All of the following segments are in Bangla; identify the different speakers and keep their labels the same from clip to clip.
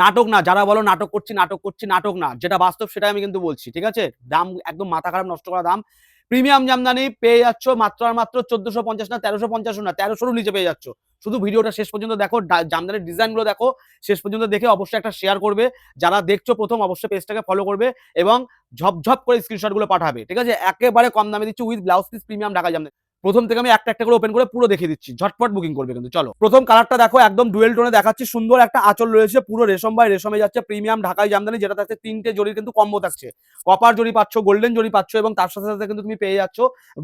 Speaker 1: নাটক না, যারা বলো নাটক করছি নাটক করছি, নাটক না, যেটা বাস্তব সেটাই আমি কিন্তু বলছি, ঠিক আছে? দাম একদম মাথা খারাপ, নষ্ট করা দাম। প্রিমিয়াম জামদানি পেয়ে যাচ্ছ মাত্র আর মাত্র চোদ্দশো পঞ্চাশ না, তেরোশো পঞ্চাশ না তেরোশোর নিচে পেয়ে যাচ্ছ। শুধু ভিডিওটা শেষ পর্যন্ত দেখো জামদানির ডিজাইনগুলো দেখো, শেষ পর্যন্ত দেখে অবশ্যই একটা শেয়ার করবে। যারা দেখছ প্রথম, অবশ্যই পেজটাকে ফলো করবে এবং ঝপঝপ করে স্ক্রিনশটগুলো পাঠাবে, ঠিক আছে? একেবারে কম দামে দিচ্ছি with blouse piece premium Dhaka Jamdani. প্রথম থেকে আমি একটা একটা করে ওপেন করে পুরো দেখিয়ে দিচ্ছি। ঝটপট বুকিং করবে কিন্তু, চলো। প্রথম কালারটা দেখো, একদম ডুয়েল টোনে দেখাচ্ছি। সুন্দর একটা আঁচল রয়েছে, পুরো রেশম বাই রেশমে যাচ্ছে। প্রিমিয়াম ঢাকাই জামদানি যেটা থাকছে তিনটে জরির কিন্তু কম্বো থাকছে। কপার জরি পাচ্ছ গোল্ডেন জরি পাচ্ছ, এবং তার সাথে সাথে কিন্তু তুমি পেয়ে যাচ্ছ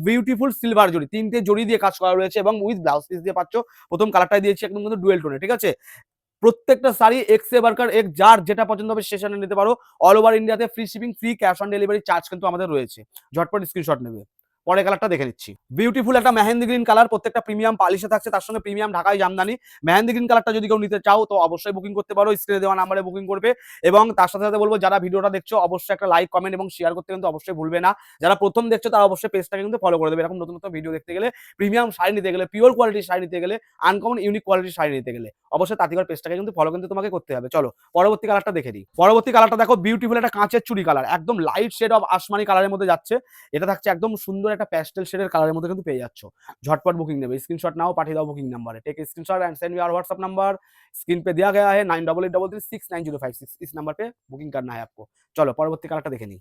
Speaker 1: বিউটিফুল সিলভার জরি। তিনটে জরি দিয়ে কাজ করা রয়েছে, এবং উইথ ব্লাউজ পিস দিয়ে পাচ্ছ। প্রথম কালারটাই দিয়েছি একদম কিন্তু ডুয়েল টোনে ঠিক আছে? প্রত্যেকটা শাড়ি এক্স বার্কার এক যার যেটা পছন্দ হবে স্টেশনে নিতে পারো। অল ওভার ইন্ডিয়াতে free shipping free cash on delivery charge কিন্তু আমাদের রয়েছে। ঝটপট স্ক্রিনশট নেবে। পরে কালারটা দেখে নিচ্ছি। বিউটিফুল একটা মেহেন্দি গ্রিন কালার প্রত্যেকটা প্রিমিয়াম পালিশে থাকছে, তার সঙ্গে প্রিমিয়াম ঢাকাই জামদানি। মেহেন্দি গ্রিন কালারটা যদি কেউ নিতে চাও, তো অবশ্যই বুকিং করতে পারো স্ক্রিনে দেওয়া নাম্বারে বুকিং করবে। এবং তার সাথে সাথে বলব, যারা ভিডিওটা দেখছ, অবশ্যই একটা লাইক কমেন্ট এবং শেয়ার করতে কিন্তু অবশ্যই ভুলবে না। যারা প্রথম দেখছ, তারা অবশ্যই পেজটাকে কিন্তু ফলো করে দেবে। এরকম নতুন নতুন ভিডিও দেখতে গেলে প্রিমিয়াম শাড়ি নিতে গেলে পিওর কোয়ালিটির শাড়ি নিতে গেলে আনকমন ইউনিক কোয়ালিটির শাড়ি নিতে গেলে, অবশ্যই তাঁতিগড় পেজটাকে কিন্তু ফলো কিন্তু তোমাকে করতে হবে। চলো, পরবর্তী কালারটা দেখে দিই পরবর্তী কালারটা দেখো বিউটিফুল একটা কাঁচের চুড়ি কালার একদম লাইট শেড অফ আসমানি কালারের মধ্যে যাচ্ছে। এটা থাকছে একদম সুন্দর একটা প্যাস্টেল শেডের কালারের মধ্যে কিন্তু পেয়ে যাচ্ছ ঝটপট बुकिंग নেবে स्क्रीनशॉट नाउ पाठिए दाओ बुकिंग नंबर है take screenshot and send me our WhatsApp number screen पे दिया गया है nine double eight double three six nine zero five six इस नंबर पे बुकिंग करना है आपको চলো পরবর্তী কালারটা দেখে নিই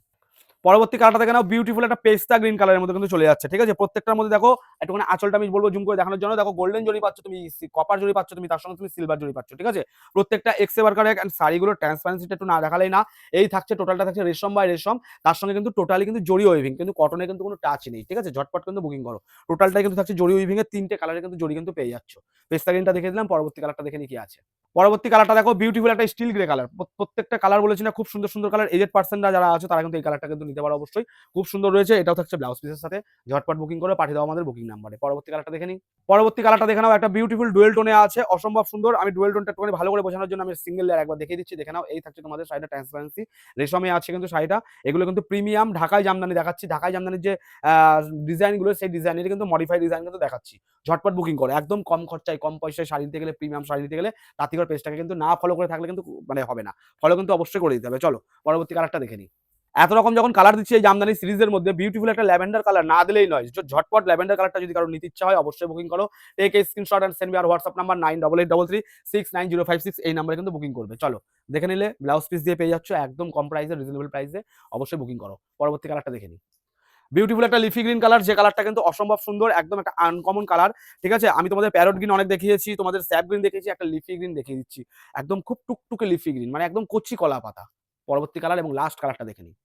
Speaker 1: পরবর্তী কালারটা দেখে নাও বিউটিফুল একটা পেস্তা গ্রিন কালারের মধ্যে কিন্তু চলে যাচ্ছে, ঠিক আছে? প্রত্যেকটার মধ্যে দেখো, একটুখানি আঁচলটা আমি বলব জুম করে দেখানোর জন্য। দেখো গোল্ডেন জরি পাচ্ছ তুমি কপার জরি পাচ্ছ তুমি, তার সঙ্গে তুমি সিলভার জরি পাচ্ছ, ঠিক আছে? প্রত্যেকটা এক্সে বার্কার এন্ড শাড়িগুলো ট্রান্সপারেন্সিটা একটু না দেখালেই না, এই থাকছে টোটালটা থাকছে রেশম বাই রেশম, তার সঙ্গে কিন্তু টোটালি কিন্তু জরি ওয়েভিং কিন্তু কটনে কিন্তু কোনো টাচ নেই, ঠিক আছে? ঝটপট কিন্তু বুকিং করো। টোটালটাই কিন্তু থাকছে জরি ওয়েভিং এর তিনটে কালারে কিন্তু জরি কিন্তু পেয়ে যাচ্ছ। পেস্তা গ্রিনটা দেখে দিলাম, পরবর্তী কালারটা দেখে নি কি আছে। পরবর্তী কালারটা দেখো বিউটিফুল একটা স্টিল গ্রে কালার প্রত্যেকটা কালার বলেছি না, খুব সুন্দর সুন্দর কালার এজেড পার্সেন্টরা যারা আছে, তারা কিন্তু এই কালারটা কিন্তু নিতে পারো অবশ্যই। খুব সুন্দর রয়েছে, এটাও থাকছে ব্লাউজ পিসের সাথে। ঝটপট বুকিং করে পাঠিয়ে দাও আমাদের বুকিং নাম্বারে পরবর্তী কালারটা দেখে নিই। পরবর্তী কালারটা দেখে নাও, একটা বিউটিফুল ডুয়েল টোনে আছে, অসম্ভব সুন্দর। আমি ডুয়েল টোনটা একটুখানি ভালো করে বোঝানোর জন্য আমি সিঙ্গেল লেয়ার একবার দেখিয়ে দিচ্ছি। দেখে নাও, এই থাকছে তোমাদের শাড়িটা ট্রান্সপারেন্সি রেশমে আছে কিন্তু শাড়িটা। এগুলো কিন্তু প্রিমিয়াম ঢাকায় জামদানি দেখাচ্ছি। ঢাকায় জামদানির যে ডিজাইনগুলো সেই ডিজাইনের কিন্তু মডিফাই ডিজাইন কিন্তু দেখাচ্ছি। ঝটপট বুকিং করে, একদম কম খরচায়, কম পয়সায় শাড়ি নিতে গেলে প্রিমিয়াম শাড়ি নিতে গেলে তাঁতিগড় পেজটাকে কিন্তু না ফলো করে থাকলে কিন্তু মানে হবে না। ফলো কিন্তু অবশ্যই করে দিতে হবে। চলো, পরবর্তী কালারটা দেখে নিই। এত রকম যখন কালার দিচ্ছি এই জামদানি সিরিজের মধ্যে বিউটিফুল একটা ল্যাভেন্ডার কালার না দিলেই নয়। ঝটপট ল্যাভেন্ডার কালারটা যদি কারও নিতে ইচ্ছা হয়, অবশ্যই বুকিং করো। Take a screenshot and send R WhatsApp number nine double eight double three six nine zero five six এই নাম্বারে কিন্তু বুকিং করবে। চলো, দেখে নিলে ব্লাউজ পিস দিয়ে পেয়ে যাচ্ছ, একদম কম প্রাইসে রিজনেবল প্রাইসে অবশ্যই বুকিং করো। পরবর্তী কালারটা দেখে নিই। বিউটিফুল একটা লিফি গ্রিন কালার যে কালারটা কিন্তু অসম্ভব সুন্দর, একদম একটা আনকমন কালার ঠিক আছে? আমি তোমাদের প্যারট গ্রিন অনেক দেখিয়েছি, তোমাদের স্যাপ গ্রিন দেখিয়েছি, একটা লিফি গ্রিন দেখিয়ে দিচ্ছি। একদম খুব টুকটুকে লিফি গ্রিন মানে একদম কচি কলা পাতা পরবর্তী কালার এবং লাস্ট কালারটা দেখে নিই।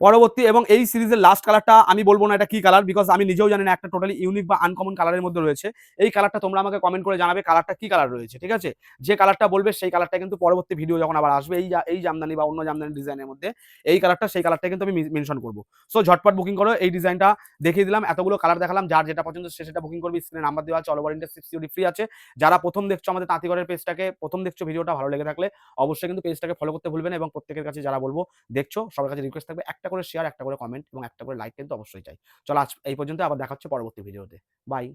Speaker 1: পরবর্তী এবং এই সিরিজের লাস্ট কালারটা আমি বলব না এটা কি কালার বিকজ আমি নিজেও জানি না, একটা টোটালি ইউনিক বা আনকমন কালারের মধ্যে রয়েছে। এই কালারটা তোমরা আমাকে কমেন্ট করে জানাবে কালারটা কি কালার রয়েছে, ঠিক আছে? যে কালারটা বলবে, সেই কালারটা কিন্তু পরবর্তী ভিডিও যখন আবার আসবে, এই এই জামদানি বা অন্য জামদানি ডিজাইনের মধ্যে, এই কালারটা সেই কালারটা কিন্তু আমি মেনশন করব। সো ঝটপট বুকিং করো, এই ডিজাইনটা দেখিয়ে দিলাম, এতগুলো কালার দেখালাম, যার যেটা পছন্দ সে সেটা বুকিং করবে স্ক্রিনে নাম্বার দেওয়া আছে অল ইন্ডিয়া সিক্সটি ফ্রি আছে। যারা প্রথম দেখছ আমাদের তাঁতিগড়ের পেজটাকে প্রথম দেখছ ভিডিওটা ভালো লেগে থাকলে অবশ্যই কিন্তু পেজটাকে ফলো করতে ভুলবেন এবং প্রত্যেকের কাছে যারা বলব, দেখছ, সবার কাছে রিকোয়েস্ট থাকবে একটা করে শেয়ার একটা করে কমেন্ট এবং একটা করে লাইক কিন্তু অবশ্যই চাই। চলো আজ এই পর্যন্ত আবার দেখা হচ্ছে পরবর্তী ভিডিওতে বাই